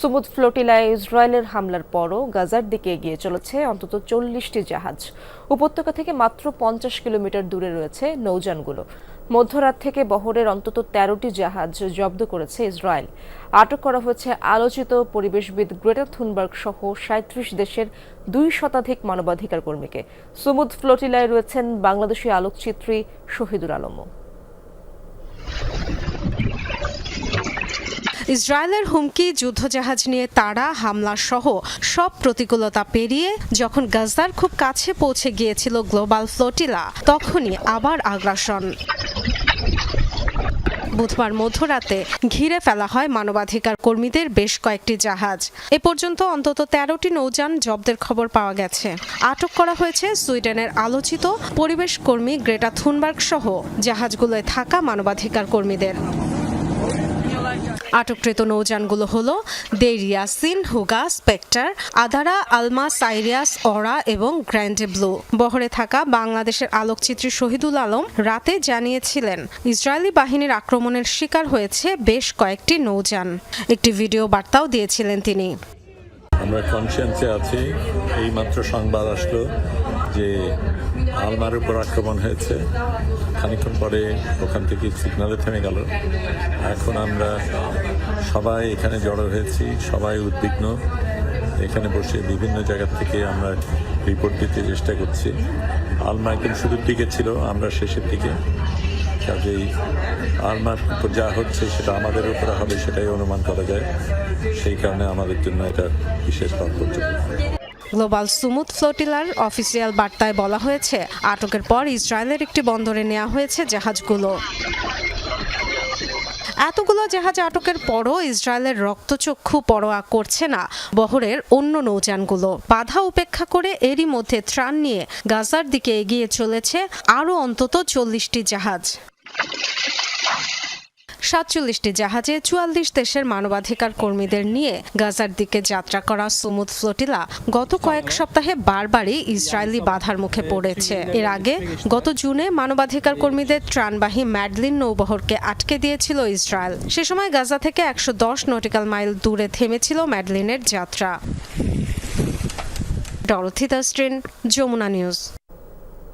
Sumud ফ্লোটিলায় ইসরায়েলের হামলার পরও গাজার দিকে এগিয়ে চলেছে অন্তত চল্লিশটি জাহাজ। উপত্যকা থেকে মাত্র পঞ্চাশ কিলোমিটার দূরে রয়েছে নৌযানগুলো। মধ্যরাত থেকে বহরের অন্তত তেরোটি জাহাজ জব্দ করেছে ইসরায়েল। আটক করা হয়েছে আলোচিত পরিবেশবিদ গ্রেটা থুনবার্গ সহ সাঁত্রিশ দেশের দুই শতাধিক মানবাধিকার কর্মীকে সুমুদ ফ্লোটিলায় রয়েছেন বাংলাদেশি আলোকচিত্রী শহীদুল আলমও। ইসরায়েলের হুমকি, যুদ্ধজাহাজ নিয়ে তারা হামলা সহ সব প্রতিকূলতা পেরিয়ে যখন গাজার খুব কাছে পৌঁছে গিয়েছিল গ্লোবাল ফ্লোটিলা, তখনই আবার আগ্রাসন। বুধবার মধ্যরাতে ঘিরে ফেলা হয় মানবাধিকার কর্মীদের বেশ কয়েকটি জাহাজ। এ পর্যন্ত অন্তত তেরোটি নৌযান জব্দের খবর পাওয়া গেছে। আটক করা হয়েছে সুইডেনের আলোচিত পরিবেশ কর্মী গ্রেটা থুনবার্গ সহ জাহাজগুলোয় থাকা মানবাধিকার কর্মীদের। আটককৃত নৌযানগুলো হলো দেরিয়াসিন হুগা, স্পেক্টার, আদারা, আলমা, সাইরিয়াস, অরা এবং গ্র্যান্ডে ব্লু। বহরে থাকা বাংলাদেশের আলোকচিত্রী শহীদুল আলম রাতে জানিয়েছিলেন, ইসরায়েলি বাহিনীর আক্রমণের শিকার হয়েছে বেশ কয়েকটি নৌযান। একটি ভিডিও বার্তাও দিয়েছিলেন তিনি। আমরা কনসিয়েন্সে আছি এই মাত্র সংবাদ আসলো। যে আলমার উপর আক্রমণ হয়েছে, খানিকক্ষণ পরে ওখান থেকে সিগনালে থেমে গেল। এখন আমরা সবাই এখানে জড়ো হয়েছি, সবাই উদ্বিগ্ন। এখানে বসে বিভিন্ন জায়গা থেকে আমরা রিপোর্ট দিতে চেষ্টা করছি। আলমা একদম শুরুর দিকে ছিল, আমরা শেষের দিকে। কাজেই আলমার উপর যা হচ্ছে সেটা আমাদের উপরে হবে, সেটাই অনুমান করা যায়। সেই কারণে আমাদের জন্য এটা বিশেষ তাৎপর্যপূর্ণ গ্লোবাল সুমুদ ফ্লোটিলার অফিসিয়াল বার্তায় বলা হয়েছে, আটকের পর ইসরায়েলের একটি বন্দরে নেওয়া হয়েছে জাহাজগুলো। এতগুলো জাহাজ আটকের পরও ইসরায়েলের রক্তচক্ষু পরোয়া করছে না বহরের অন্য নৌযানগুলো। বাধা উপেক্ষা করে এরই মধ্যে ত্রাণ নিয়ে গাজার দিকে এগিয়ে চলেছে আরও অন্তত চল্লিশটি জাহাজ। সাতচল্লিশটি জাহাজে চুয়াল্লিশ দেশের মানবাধিকার কর্মীদের নিয়ে গাজার দিকে যাত্রা করা সুমুদ ফ্লোটিলা গত কয়েক সপ্তাহে বারবারই ইসরায়েলি বাধার মুখে পড়েছে। এর আগে গত জুনে মানবাধিকার কর্মীদের ত্রাণবাহী ম্যাডলিন নৌবহরকে আটকে দিয়েছিল ইসরায়েল। সে সময় গাজা থেকে একশো দশ নটিক্যাল মাইল দূরে থেমেছিল ম্যাডলিনের যাত্রা। ডরথি দাস্ট্রিন যমুনা নিউজ।